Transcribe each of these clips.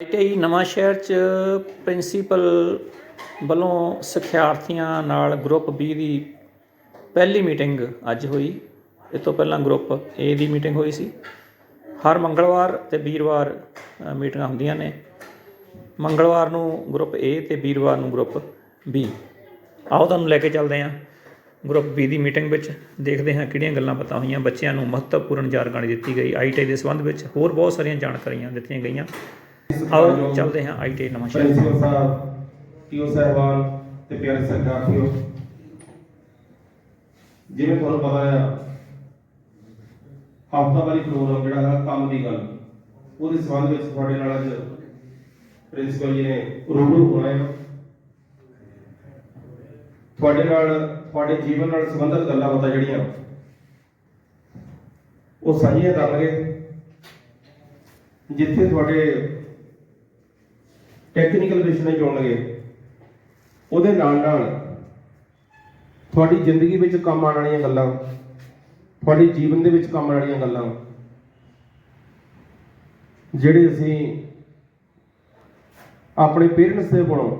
ITI ਨਵਾਂ ਸ਼ਹਿਰ ਚ ਪ੍ਰਿੰਸੀਪਲ ਵੱਲੋਂ ਸਿੱਖਿਆਰਥੀਆਂ ਨਾਲ ਗਰੁੱਪ B ਦੀ ਪਹਿਲੀ ਮੀਟਿੰਗ ਅੱਜ ਹੋਈ। ਇਹ ਤੋਂ ਪਹਿਲਾਂ ਗਰੁੱਪ A ਦੀ ਮੀਟਿੰਗ ਹੋਈ ਸੀ। ਹਰ ਮੰਗਲਵਾਰ ਤੇ ਵੀਰਵਾਰ ਮੀਟਿੰਗਾਂ ਹੁੰਦੀਆਂ ਨੇ। ਮੰਗਲਵਾਰ ਨੂੰ ਗਰੁੱਪ A ਤੇ ਵੀਰਵਾਰ ਨੂੰ ਗਰੁੱਪ B ਆਓ ਤੁਹਾਨੂੰ ਲੈ ਕੇ ਚੱਲਦੇ ਹਾਂ ਗਰੁੱਪ B ਦੀ ਮੀਟਿੰਗ ਵਿੱਚ। ਦੇਖਦੇ ਹਾਂ ਕਿਹੜੀਆਂ ਗੱਲਾਂ ਪਤਾ ਹੋਈਆਂ। ਬੱਚਿਆਂ ਨੂੰ ਮਹੱਤਵਪੂਰਨ ਜਾਣਕਾਰੀ ਦਿੱਤੀ ਗਈ। ਆਈਟੀਆਈ ਦੇ ਸੰਬੰਧ ਵਿੱਚ ਹੋਰ ਬਹੁਤ ਸਾਰੀਆਂ ਜਾਣਕਾਰੀਆਂ ਦਿੱਤੀਆਂ ਗਈਆਂ। ਆਓ, ਚੱਲਦੇ ਹਾਂ ਆਈਟੀ ਨਵਾਂ ਪ੍ਰਿੰਸੀਪਲ ਸਾਹਿਬ ਟੀਓ ਸਾਹਿਬਾਨ ਤੇ ਪਿਆਰੇ ਸਰਕਾਰੀਓ ਜਿਵੇਂ ਤੁਹਾਨੂੰ ਪਤਾ ਹੈ ਹਫਤਾਵਾਰੀ ਪ੍ਰੋਗਰਾਮ ਜਿਹੜਾ ਹੈ ਕੰਮ ਦੀ ਗੱਲ। ਉਹਦੇ ਸੰਬੰਧ ਵਿੱਚ ਤੁਹਾਡੇ ਨਾਲ ਅੱਜ ਪ੍ਰਿੰਸੀਪਲ ਜੀ ਨੇ ਰੂਬਰੂ ਹੋਣਾ ਹੈ ਤੁਹਾਡੇ ਨਾਲ, ਤੁਹਾਡੇ ਜੀਵਨ ਨਾਲ ਸੰਬੰਧਿਤ ਗੱਲਾਂ ਬਾਤਾਂ ਜਿਹੜੀਆਂ, ਉਹ ਸਾਂਝੀਆਂ ਕਰਨਗੇ। ਜਿੱਥੇ ਤੁਹਾਡੇ ਟੈਕਨੀਕਲ ਵਿਸ਼ੇ ਨਾਲ ਜੁੜਨਗੇ ਉਹਦੇ ਨਾਲ ਨਾਲ ਤੁਹਾਡੀ ਜ਼ਿੰਦਗੀ ਵਿੱਚ ਕੰਮ ਆਉਣ ਵਾਲੀਆਂ ਗੱਲਾਂ, ਤੁਹਾਡੇ ਜੀਵਨ ਦੇ ਵਿੱਚ ਕੰਮ ਆਉਣ ਵਾਲੀਆਂ ਗੱਲਾਂ, ਜਿਹੜੇ ਅਸੀਂ ਆਪਣੇ ਪੇਰੈਂਟਸ ਦੇ ਕੋਲੋਂ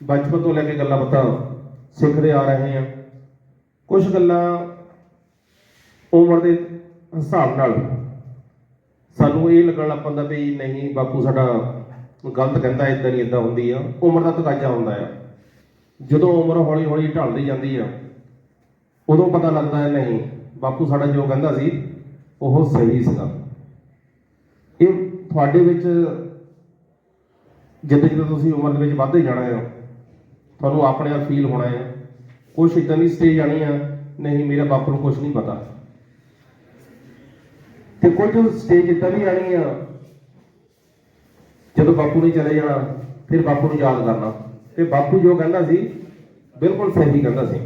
ਬਚਪਨ ਤੋਂ ਲੈ ਕੇ ਗੱਲਾਂ ਬਾਤਾਂ ਸਿੱਖਦੇ ਆ ਰਹੇ ਹਾਂ ਕੁਝ ਗੱਲਾਂ ਉਮਰ ਦੇ ਹਿਸਾਬ ਨਾਲ ਸਾਨੂੰ ਇਹ ਲੱਗਣ ਲੱਗ ਪੈਂਦਾ ਵੀ ਨਹੀਂ ਬਾਪੂ ਸਾਡਾ ਗਲਤ ਕਹਿੰਦਾ ਇਦਾਂ ਨਹੀਂ ਇਦਾਂ ਹੁੰਦੀ ਆ। ਉਮਰ ਦਾ ਤਕਾਜ਼ਾ ਹੁੰਦਾ ਆ। ਜਦੋਂ ਉਮਰ ਹੌਲੀ ਹੌਲੀ ਢਲਦੀ ਜਾਂਦੀ ਆ, ਉਦੋਂ ਪਤਾ ਲੱਗਦਾ ਹੈ, ਨਹੀਂ, ਬਾਪੂ ਸਾਡਾ ਜੋ ਕਹਿੰਦਾ ਸੀ, ਉਹ ਸਹੀ ਸੀਗਾ। ਇਹ ਤੁਹਾਡੇ ਵਿੱਚ, ਜਿੱਦਾਂ ਜਿੱਦਾਂ ਤੁਸੀਂ ਉਮਰ ਦੇ ਵਿੱਚ ਵੱਧਦੇ ਜਾਣਾ ਆ, ਤੁਹਾਨੂੰ ਆਪਣੇ ਆਪ ਫੀਲ ਹੋਣਾ ਆ। ਕੁਛ ਇਦਾਂ ਦੀ ਸਟੇਜ ਆਣੀ ਆ, ਨਹੀਂ, ਮੇਰਾ ਬਾਪੂ ਨੂੰ ਕੁਝ ਨਹੀਂ ਪਤਾ। ਤੇ ਕੁਝ ਸਟੇਜ ਇਦਾਂ ਵੀ ਆਣੀ ਆ ਜਦੋਂ ਬਾਪੂ ਨੇ ਚਲੇ ਜਾਣਾ, ਫਿਰ ਬਾਪੂ ਨੂੰ ਯਾਦ ਕਰਨਾ। ਤੇ ਬਾਪੂ ਜੋ ਕਹਿੰਦਾ ਸੀ, ਬਿਲਕੁਲ ਸਹੀ ਕਹਿੰਦਾ ਸੀ।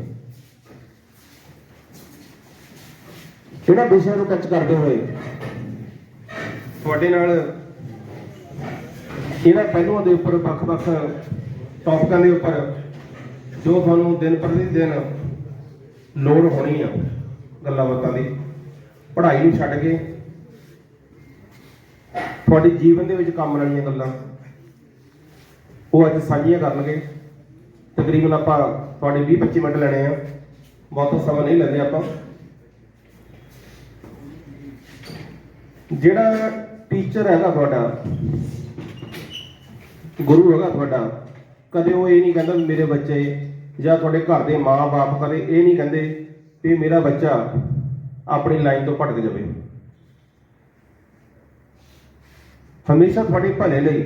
ਇਹਨਾਂ ਵਿਸ਼ਿਆਂ ਨੂੰ ਟੱਚ ਕਰਦੇ ਹੋਏ, ਤੁਹਾਡੇ ਨਾਲ ਇਹਨਾਂ ਪਹਿਲੂਆਂ ਦੇ ਉੱਪਰ ਵੱਖ-ਵੱਖ ਟੌਪਿਕਾਂ ਦੇ ਉੱਪਰ ਜੋ ਤੁਹਾਨੂੰ ਦਿਨ ਪ੍ਰਤੀ ਦਿਨ ਲੋੜ ਹੋਣੀ ਆ ਗੱਲਾਂ ਬਾਤਾਂ ਦੀ, ਪੜ੍ਹਾਈ ਨੂੰ ਛੱਡ ਕੇ ਤੁਹਾਡੇ ਜੀਵਨ ਦੇ ਵਿੱਚ ਕੰਮ ਵਾਲੀਆਂ ਗੱਲਾਂ ਉਹ ਅੱਜ ਸਾਂਝੀਆਂ ਕਰਨਗੇ। ਤਕਰੀਬਨ ਆਪਾਂ ਤੁਹਾਡੇ 20 25 ਮਿੰਟ ਲੈਣੇ ਆ। ਬਹੁਤਾ ਸਮਾਂ ਨਹੀਂ ਲੈਂਦੇ ਆਪਾਂ। ਜਿਹੜਾ ਟੀਚਰ ਹੈਗਾ ਤੁਹਾਡਾ, ਗੁਰੂ ਹੈਗਾ ਤੁਹਾਡਾ, ਕਦੇ ਉਹ ਇਹ ਨਹੀਂ ਕਹਿੰਦਾ ਵੀ ਮੇਰੇ ਬੱਚੇ ਜਾਂ ਤੁਹਾਡੇ ਘਰ ਦੇ ਮਾਂ-ਬਾਪ ਕਦੇ ਇਹ ਨਹੀਂ ਕਹਿੰਦੇ ਵੀ ਮੇਰਾ ਬੱਚਾ ਆਪਣੀ ਲਾਈਨ ਤੋਂ ਭਟਕ ਜਾਵੇ। ਹਮੇਸ਼ਾ ਤੁਹਾਡੇ ਭਲੇ ਲਈ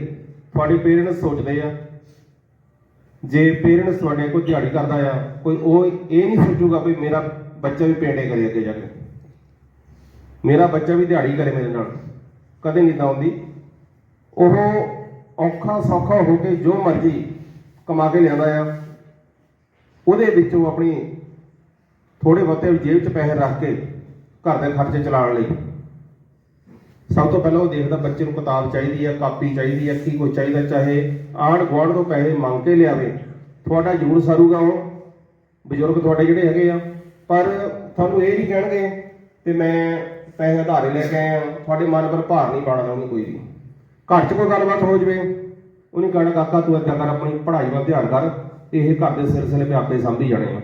ਤੁਹਾਡੇ ਪੇਰੈਂਟਸ ਸੋਚਦੇ ਆ। ਜੇ ਪੇਰੈਂਟਸ ਤੁਹਾਡੇ ਕੋਈ ਦਿਹਾੜੀ ਕਰਦਾ ਆ, ਕੋਈ ਉਹ ਇਹ ਨਹੀਂ ਸੋਚੂਗਾ ਵੀ ਮੇਰਾ ਬੱਚਾ ਵੀ ਪੇਂਡੇ ਕਰੇ ਅੱਗੇ ਜਾ ਕੇ। ਮੇਰਾ ਬੱਚਾ ਵੀ ਦਿਹਾੜੀ ਕਰੇ ਮੇਰੇ ਨਾਲ, ਕਦੇ ਨਹੀਂ ਤਾਂ ਆਉਂਦੀ ਉਹ ਔਖਾ ਸੌਖਾ ਹੋ ਕੇ ਜੋ ਮਰਜ਼ੀ ਕਮਾ ਕੇ ਲਿਆਉਂਦਾ ਆ। ਉਹਦੇ ਵਿੱਚੋਂ ਆਪਣੀ ਥੋੜੇ ਬਹੁਤੇ ਜੇਬ 'ਚ ਪੈਸੇ ਰੱਖ ਕੇ ਘਰ ਦੇ ਖਰਚੇ ਚਲਾਉਣ ਲਈ। ਸਭ ਤੋਂ ਪਹਿਲਾਂ ਉਹ ਦੇਖਦਾ ਬੱਚੇ ਨੂੰ ਕਿਤਾਬ ਚਾਹੀਦੀ ਹੈ ਕਾਪੀ ਚਾਹੀਦੀ ਹੈ ਕੀ ਕੁਝ ਚਾਹੀਦਾ, ਚਾਹੇ ਆਂਢ ਗੁਆਂਢ ਤੋਂ ਪੈਸੇ ਮੰਗ ਕੇ ਲਿਆਵੇ। ਤੁਹਾਡਾ ਜ਼ਰੂਰ ਸਰੂਗਾ ਉਹ। ਬਜ਼ੁਰਗ ਤੁਹਾਡੇ ਜਿਹੜੇ ਹੈਗੇ ਆ। ਪਰ ਤੁਹਾਨੂੰ ਇਹ ਨਹੀਂ ਕਹਿਣਗੇ ਕਿ ਮੈਂ ਪੈਸੇ ਉਧਾਰੇ ਲੈ ਕੇ ਆਇਆ। ਤੁਹਾਡੇ ਮਨ ਪਰ ਭਾਰ ਨਹੀਂ ਪਾਉਣਾ ਉਹਨੂੰ ਕੋਈ ਵੀ। ਘਰ 'ਚ ਕੋਈ ਗੱਲਬਾਤ ਹੋ ਜਵੇ, ਉਹਨੇ ਕਹਿਣਾ, ਕਾਕਾ, ਤੂੰ ਇੱਦਾਂ ਕਰ, ਆਪਣੀ ਪੜ੍ਹਾਈ ਵੱਲ ਧਿਆਨ ਕਰ। ਇਹ ਘਰ ਦੇ ਸਿਲਸਿਲੇ ਤੇ ਆਪੇ ਸੰਭੀ ਜਾਣੇ ਆ।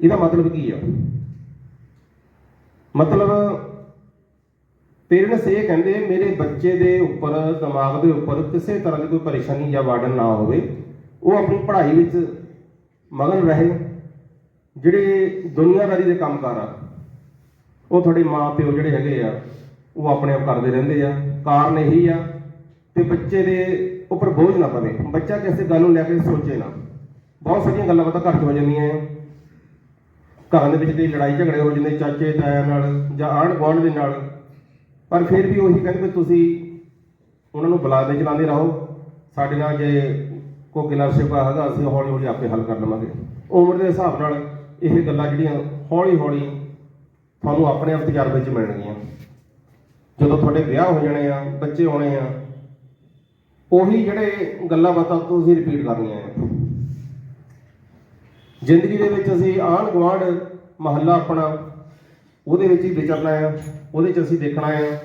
ਇਹਦਾ ਮਤਲਬ ਕੀ ਆ? ਮਤਲਬ ਪੇਰੈਂਟਸ ਇਹ ਕਹਿੰਦੇ, ਮੇਰੇ ਬੱਚੇ ਦੇ ਉੱਪਰ, ਦਿਮਾਗ ਦੇ ਉੱਪਰ ਕਿਸੇ ਤਰ੍ਹਾਂ ਦੀ ਕੋਈ ਪਰੇਸ਼ਾਨੀ ਜਾਂ ਵਾਰਡਨ ਨਾ ਹੋਵੇ, ਉਹ ਆਪਣੀ ਪੜ੍ਹਾਈ ਵਿੱਚ ਮਗਨ ਰਹੇ, ਜਿਹੜੇ ਦੁਨੀਆਦਾਰੀ ਦੇ ਕੰਮਕਾਰ ਆ, ਉਹ ਤੁਹਾਡੇ ਮਾਪਿਓ ਜਿਹੜੇ ਹੈਗੇ ਆ, ਉਹ ਆਪਣੇ ਆਪ ਕਰਦੇ ਰਹਿੰਦੇ ਆ, ਕਾਰਨ ਇਹੀ ਆ ਤੇ ਬੱਚੇ ਦੇ ਉੱਪਰ ਬੋਝ ਨਾ ਪਵੇ। ਬੱਚਾ ਕਿਸੇ ਗੱਲ ਨੂੰ ਲੈ ਕੇ ਸੋਚੇ ਨਾ। ਬਹੁਤ ਸਾਰੀਆਂ ਗੱਲਾਂ ਬਾਤਾਂ ਘਰ 'ਚ ਹੋ ਜਾਂਦੀਆਂ ਆ। ਘਰਾਂ ਦੇ ਵਿੱਚ ਕਈ ਲੜਾਈ ਝਗੜੇ ਹੋ ਜਾਂਦੇ ਚਾਚੇ ਤਾਇਆ ਨਾਲ ਜਾਂ ਆਂਢ ਗੁਆਂਢ ਦੇ ਨਾਲ। ਪਰ ਫਿਰ ਵੀ ਉਹੀ ਕਹਿੰਦੇ ਵੀ ਤੁਸੀਂ ਉਹਨਾਂ ਨੂੰ ਬੁਲਾਦੇ ਚਲਾਉਂਦੇ ਰਹੋ। ਸਾਡੇ ਨਾਲ ਜੇ ਕੋਈ ਗਿਲਾ ਸ਼ਿਕਵਾ ਹੈਗਾ, ਅਸੀਂ ਹੌਲੀ ਹੌਲੀ ਆਪੇ ਹੱਲ ਕਰ ਲਵਾਂਗੇ। ਉਮਰ ਦੇ ਹਿਸਾਬ ਨਾਲ ਇਹ ਗੱਲਾਂ ਜਿਹੜੀਆਂ ਹੌਲੀ ਹੌਲੀ ਤੁਹਾਨੂੰ ਆਪਣੇ ਆਪ ਤਜਰਬੇ 'ਚ ਮਿਲਣਗੀਆਂ। ਜਦੋਂ ਤੁਹਾਡੇ ਵਿਆਹ ਹੋ ਜਾਣੇ ਆ, ਬੱਚੇ ਹੋਣੇ ਆ, ਉਹੀ ਜਿਹੜੇ ਗੱਲਾਂ ਬਾਤਾਂ ਤੁਸੀਂ ਰਿਪੀਟ ਕਰਨੀਆਂ ਆ। ਜ਼ਿੰਦਗੀ ਦੇ ਵਿੱਚ ਅਸੀਂ ਆਂਢ ਗੁਆਂਢ ਮਹੱਲਾ ਆਪਣਾ ਉਹਦੇ ਵਿੱਚ ਹੀ ਵਿਚਰਨਾ ਆ, ਉਹਦੇ 'ਚ ਅਸੀਂ ਦੇਖਣਾ ਆ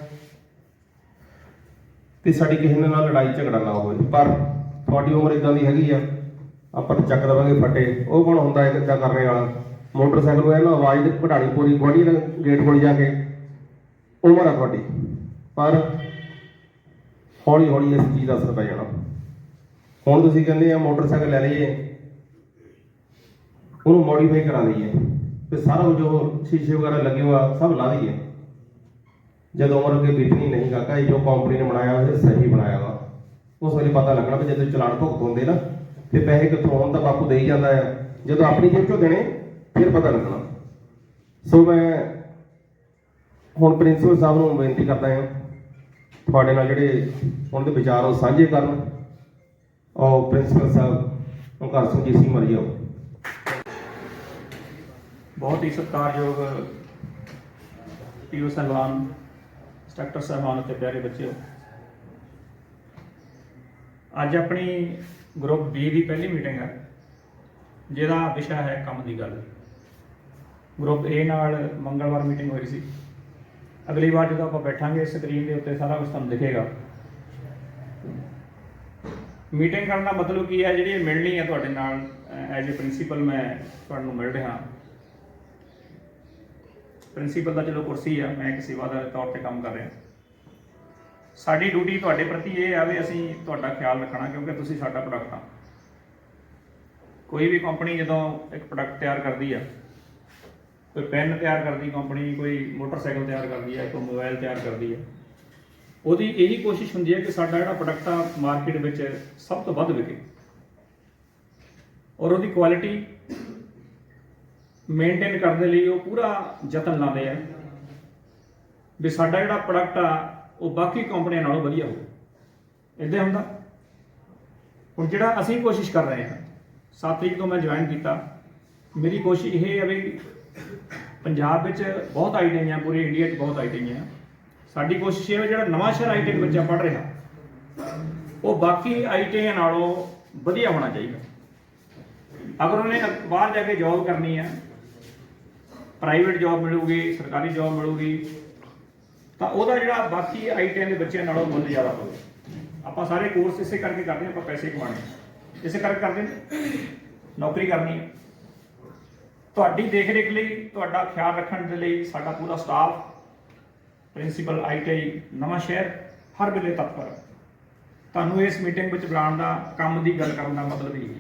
ਤੇ ਸਾਡੀ ਕਿਸੇ ਦੇ ਨਾਲ ਲੜਾਈ ਝਗੜਾ ਨਾ ਹੋਵੇ। ਪਰ ਤੁਹਾਡੀ ਉਮਰ ਇਦਾਂ ਦੀ ਹੈਗੀ ਆ, ਆਪਾਂ ਤਾਂ ਚੱਕ ਦਵਾਂਗੇ ਫੱਟੇ। ਉਹ ਕੌਣ ਹੁੰਦਾ ਹੈ ਇਦਾਂ ਕਰਨੇ ਵਾਲਾ? ਮੋਟਰਸਾਈਕਲ ਨੂੰ ਇਹਨਾਂ ਆਵਾਜ਼ ਦੇ ਘਟਾਣੀ ਪੂਰੀ ਗੋਡੀ ਦੇ ਗੇਟ ਕੋਲ ਜਾ ਕੇ। ਉਮਰ ਆ ਤੁਹਾਡੀ, ਪਰ ਹੌਲੀ ਹੌਲੀ ਇਸ ਚੀਜ਼ ਦਾ ਅਸਰ ਪੈ ਜਾਣਾ। ਹੁਣ ਤੁਸੀਂ ਕਹਿੰਦੇ ਆ ਮੋਟਰਸਾਈਕਲ ਲੈ ਲਈਏ। ਉਹਨੂੰ ਮੋਡੀਫਾਈ ਕਰਾ ਲਈਏ ਤੇ ਸਾਰਾ ਜੋ ਸ਼ੀਸ਼ੇ ਵਗੈਰਾ ਲੱਗੇ ਹੋਆ ਸਭ ਲਾ ਦਈਏ। ਜਦੋਂ ਉਮਰ ਅੱਗੇ ਬੀਤਣੀ ਨਹੀਂ ਕਾਕਾ ਇਹ ਜੋ ਕੰਪਨੀ ਨੇ ਬਣਾਇਆ ਇਹ ਸਹੀ ਬਣਾਇਆ ਵਾ। ਉਸ ਵੇਲੇ ਪਤਾ ਲੱਗਣਾ ਵੀ ਜਦੋਂ ਚਲਾਨ ਭੁਗਤ ਹੁੰਦੇ ਨਾ, ਤੇ ਪੈਸੇ ਕਿੱਥੋਂ ਆਉਣ ਤਾਂ ਬਾਪੂ ਦੇ ਹੀ ਜਾਂਦਾ ਆ। ਜਦੋਂ ਆਪਣੀ ਜੇਬ ਚੋਂ ਦੇਣੇ, ਫਿਰ ਪਤਾ ਲੱਗਣਾ। ਸੋ ਮੈਂ ਹੁਣ ਪ੍ਰਿੰਸੀਪਲ ਸਾਹਿਬ ਨੂੰ ਬੇਨਤੀ ਕਰਦਾ ਹਾਂ, ਤੁਹਾਡੇ ਨਾਲ ਜਿਹੜੇ ਉਹਨਾਂ ਦੇ ਵਿਚਾਰ ਉਹ ਸਾਂਝੇ ਕਰਨ। ਔਰ ਪ੍ਰਿੰਸੀਪਲ ਸਾਹਿਬ ਓਂਕਾਰ ਸਿੰਘ ਜੀ ਸੀ ਮਰੀਓ ਬਹੁਤ ਹੀ ਸਤਿਕਾਰਯੋਗ ਪੀਓ ਸਾਹਿਬਾਨ, ਇੰਸਟ੍ਰਕਟਰ ਸਾਹਿਬਾਨ ਅਤੇ ਪਿਆਰੇ ਬੱਚਿਓ। ਅੱਜ ਆਪਣੀ ਗਰੁੱਪ ਬੀ ਦੀ ਪਹਿਲੀ ਮੀਟਿੰਗ ਹੈ, ਜਿਹਦਾ ਵਿਸ਼ਾ ਹੈ ਕੰਮ ਦੀ ਗੱਲ। ਗਰੁੱਪ ਏ ਨਾਲ ਮੰਗਲਵਾਰ ਮੀਟਿੰਗ ਹੋਈ ਸੀ। ਅਗਲੀ ਵਾਰ ਜਦੋਂ ਆਪਾਂ ਬੈਠਾਂਗੇ, ਸਕਰੀਨ ਦੇ ਉੱਤੇ ਸਾਰਾ ਕੁਝ ਤੁਹਾਨੂੰ ਦਿਖੇਗਾ। ਮੀਟਿੰਗ ਕਰਨ ਦਾ ਮਤਲਬ ਕੀ ਹੈ, ਜਿਹੜੀ ਇਹ ਮਿਲਣੀ ਹੈ ਤੁਹਾਡੇ ਨਾਲ ਐਜ਼ ਅ ਪ੍ਰਿੰਸੀਪਲ ਮੈਂ ਤੁਹਾਨੂੰ ਮਿਲ ਰਿਹਾ। ਪ੍ਰਿੰਸੀਪਲ ਦਾ ਚਲੋ ਕੁਰਸੀ ਆ, ਮੈਂ ਇੱਕ ਸੇਵਾਦਾਰ ਦੇ ਤੌਰ ਤੇ ਕੰਮ ਕਰ ਰਿਹਾ। ਸਾਡੀ ਡਿਊਟੀ ਤੁਹਾਡੇ ਪ੍ਰਤੀ ਇਹ ਆ ਵੀ ਅਸੀਂ ਤੁਹਾਡਾ ਖਿਆਲ ਰੱਖਣਾ, ਕਿਉਂਕਿ ਤੁਸੀਂ ਸਾਡਾ ਪ੍ਰੋਡਕਟ ਆ। ਕੋਈ ਵੀ ਕੰਪਨੀ ਜਦੋਂ ਇੱਕ ਪ੍ਰੋਡਕਟ ਤਿਆਰ ਕਰਦੀ ਆ, ਕੋਈ ਪੈਨ ਤਿਆਰ ਕਰਦੀ ਕੰਪਨੀ ਕੋਈ ਮੋਟਰਸਾਈਕਲ ਤਿਆਰ ਕਰਦੀ ਆ, ਕੋਈ ਮੋਬਾਈਲ ਤਿਆਰ ਕਰਦੀ ਆ, ਉਹਦੀ ਇਹੀ ਕੋਸ਼ਿਸ਼ ਹੁੰਦੀ ਹੈ ਕਿ ਸਾਡਾ ਜਿਹੜਾ ਪ੍ਰੋਡਕਟ ਆ ਮਾਰਕੀਟ ਵਿੱਚ ਸਭ ਤੋਂ ਵੱਧ ਵਿਕੇ। ਔਰ ਉਹਦੀ ਕੁਆਲਿਟੀ ਮੇਨਟੇਨ ਕਰਨ ਦੇ ਲਈ ਉਹ ਪੂਰਾ ਯਤਨ ਲਾਉਂਦੇ ਆ ਵੀ ਸਾਡਾ ਜਿਹੜਾ ਪ੍ਰੋਡਕਟ ਆ, ਉਹ ਬਾਕੀ ਕੰਪਨੀਆਂ ਨਾਲੋਂ ਵਧੀਆ ਹੋਵੇ। ਇਦਾਂ ਹੁੰਦਾ। ਹੁਣ ਜਿਹੜਾ ਅਸੀਂ ਕੋਸ਼ਿਸ਼ ਕਰ ਰਹੇ ਹਾਂ 7 ਤਰੀਕ ਤੋਂ ਮੈਂ ਜੁਆਇਨ ਕੀਤਾ। ਮੇਰੀ ਕੋਸ਼ਿਸ਼ ਇਹ ਹੈ ਵੀ ਪੰਜਾਬ ਵਿੱਚ ਬਹੁਤ ਆਈਟੀਆਂ ਆ, ਪੂਰੇ ਇੰਡੀਆ 'ਚ ਬਹੁਤ ਆਈਟੀਆਂ ਆ। ਸਾਡੀ ਕੋਸ਼ਿਸ਼ ਇਹ ਹੈ ਵੀ ਜਿਹੜਾ ਨਵਾਂ ਸ਼ਹਿਰ ਆਈਟੀ ਬੱਚਾ ਪੜ ਰਿਹਾ, ਉਹ ਬਾਕੀ ਆਈਟੀਆਂ ਨਾਲੋਂ ਵਧੀਆ ਹੋਣਾ ਚਾਹੀਦਾ। ਅਗਰ ਉਹਨੇ ਬਾਹਰ ਜਾ ਕੇ ਜੌਬ ਕਰਨੀ ਹੈ ਪ੍ਰਾਈਵੇਟ ਜੌਬ ਮਿਲੂਗੀ, ਸਰਕਾਰੀ ਜੌਬ ਮਿਲੂਗੀ, ਤਾਂ ਉਹਦਾ ਜਿਹੜਾ ਬਾਕੀ ਆਈਟੀਆਂ ਦੇ ਬੱਚਿਆਂ ਨਾਲੋਂ ਮੁੱਲ ਜ਼ਿਆਦਾ ਹੋਵੇ। ਆਪਾਂ ਸਾਰੇ ਕੋਰਸ ਇਸੇ ਕਰਕੇ ਕਰਦੇ ਆਪਾਂ ਪੈਸੇ ਕਮਾਉਣੇ ਇਸੇ ਕਰਕੇ ਕਰਦੇ ਨੇ ਨੌਕਰੀ ਕਰਨੀ ਹੈ ਤੁਹਾਡੀ ਦੇਖ ਰੇਖ ਲਈ, ਤੁਹਾਡਾ ਖਿਆਲ ਰੱਖਣ ਦੇ ਲਈ ਸਾਡਾ ਪੂਰਾ ਸਟਾਫ ਪ੍ਰਿੰਸੀਪਲ ਆਈਟੀਆਈ ਨਵਾਂ ਸ਼ਹਿਰ, ਹਰ ਵੇਲੇ ਤਤਪਰ। ਹੈ ਤੁਹਾਨੂੰ ਇਸ ਮੀਟਿੰਗ ਵਿੱਚ ਬੁਲਾਉਣ ਦਾ, ਕੰਮ ਦੀ ਗੱਲ ਕਰਨ ਦਾ ਮਤਲਬ ਇਹ ਹੈ।